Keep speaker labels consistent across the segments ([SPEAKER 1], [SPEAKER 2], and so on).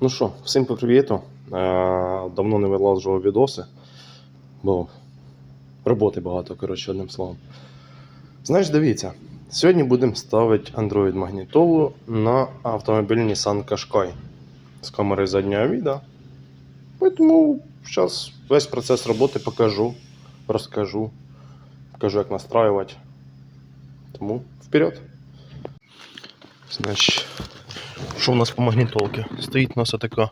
[SPEAKER 1] Ну що, всім по. Е, Давно не вилажував відоси, бо роботи багато, коротше, одним словом. Знаєш, дивіться, сьогодні будемо ставити Android магнітолу на автомобіль Nissan Qashqai з камери заднього віда. Тому зараз весь процес роботи покажу, розкажу, покажу, як настраювати. Тому вперед! Значить, що в нас по магнітолці? Стоїть у нас така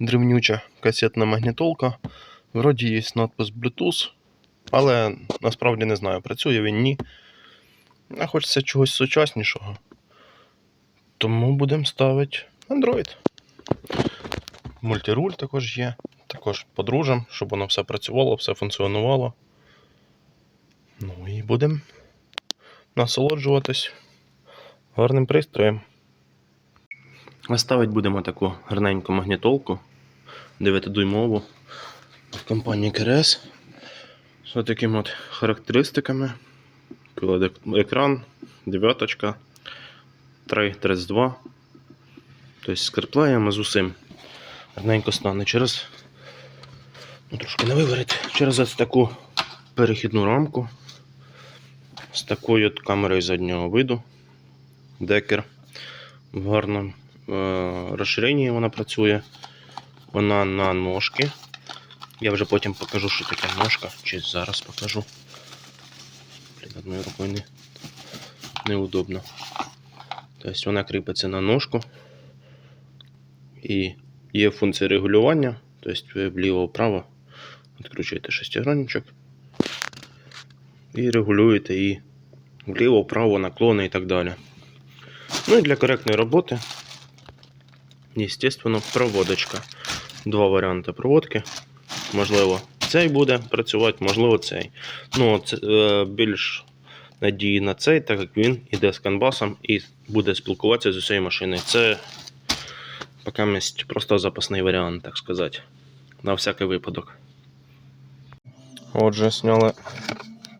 [SPEAKER 1] древнюча касетна магнітолка. Вроді є надпис Bluetooth, але насправді не знаю, працює він ні. А хочеться чогось сучаснішого. Тому будемо ставити Android. Мультируль також є. Також подружим, щоб воно все працювало, все функціонувало. Ну і будемо насолоджуватись гарним пристроєм. Ставити будемо таку гарненьку магнітолку 9-дюймову в компанії КРС з такими от характеристиками. Екран, дев'яточка, 3.32. Тобто з креплеями з усім. Гарненько стане через. Ну, трошки не виверить, через ось таку перехідну рамку з такою от камерою заднього виду. Декер в гарному розширенні вона працює. Вона на ножки. Я вже потім покажу, що таке ножка, чи зараз покажу. Блін, одною рукою не, неудобно. Тобто вона кріпиться на ножку. І є функція регулювання. Тобто ви вліво-вправо відкручуєте шестигранничок і регулюєте її вліво-вправо, наклони і так далі. Ну і для коректної роботи, естественно, проводочка. Два варіанти проводки. Можливо, цей буде працювати, можливо, цей. Ну, це, е, більш надії на цей, так як він іде з канбасом і буде спілкуватися з усією машиною. Це поки просто запасний варіант, так сказати. На всякий випадок. Отже, зняли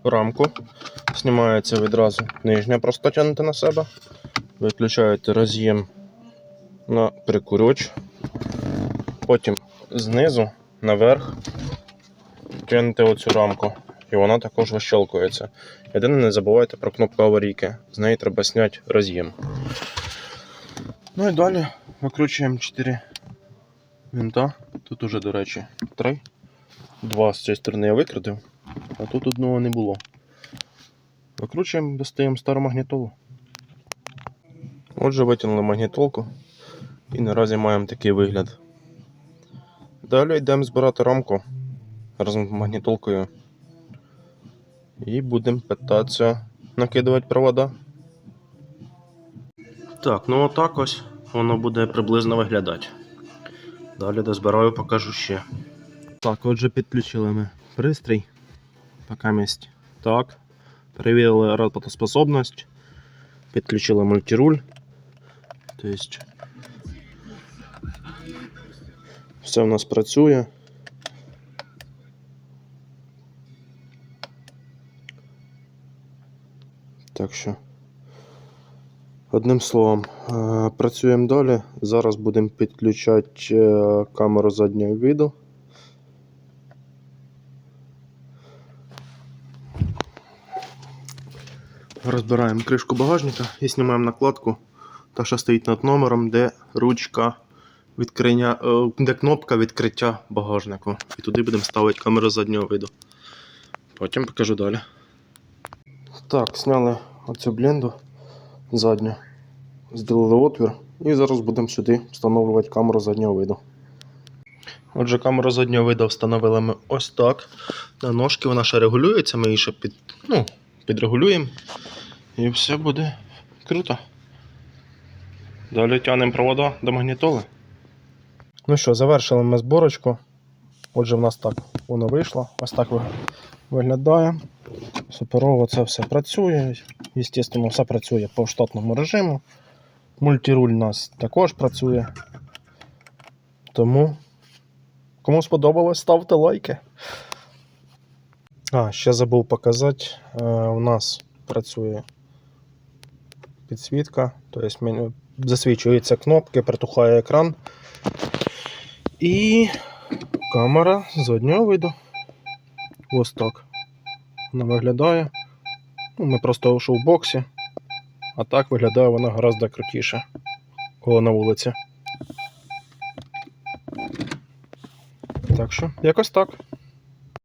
[SPEAKER 1] рамку. Знімається відразу нижня, просто тягнути на себе. Виключаєте роз'єм на прикурювач. Потім знизу наверх тягнете оцю рамку. І вона також вищелкується. Єдине, не забувайте про кнопку аварійки. З неї треба зняти роз'єм. Ну і далі викручуємо 4 винта. Тут уже, до речі, 3. Два з цієї сторони я викрутив, а тут одного не було. Викручуємо, достаємо стару магнітолу. Отже, витягнули магнітолку і наразі маємо такий вигляд. Далі йдемо збирати рамку разом з магнітолкою. І будемо питатися накидувати провода. Так, ну отак ось воно буде приблизно виглядати. Далі дозбираю, покажу ще. Так, отже, підключили ми пристрій. Поки місць. Так. Перевірили роботоспособність. Підключили мультируль. Тобто все в нас працює. Так що, одним словом, е, працюємо далі. Зараз будемо підключати е, камеру заднього виду. Розбираємо кришку багажника і знімаємо накладку, та що стоїть над номером, де ручка відкриття, е, де кнопка відкриття багажнику. І туди будемо ставити камеру заднього виду. Потім покажу далі. Так, зняли оцю бленду задню, зробили отвір і зараз будемо сюди встановлювати камеру заднього виду. Отже, камеру заднього виду встановили ми ось так. На ножки вона ще регулюється, ми її ще під, ну, підрегулюємо. І все буде круто. Далі тягнемо провода до магнітоли. Ну що, завершили ми зборочку. Отже, в нас так воно вийшло. Ось так ви- виглядає. Суперово це все працює. Звісно, все працює по штатному режиму. Мультируль у нас також працює. Тому, кому сподобалось, ставте лайки. А, ще забув показати. Е, у нас працює підсвітка, тобто засвічуються кнопки, притухає екран. І камера з одного виду. Ось так. Вона виглядає. Ну, ми просто у шоу-боксі. А так виглядає вона гораздо крутіше, коли на вулиці. Так що, якось так.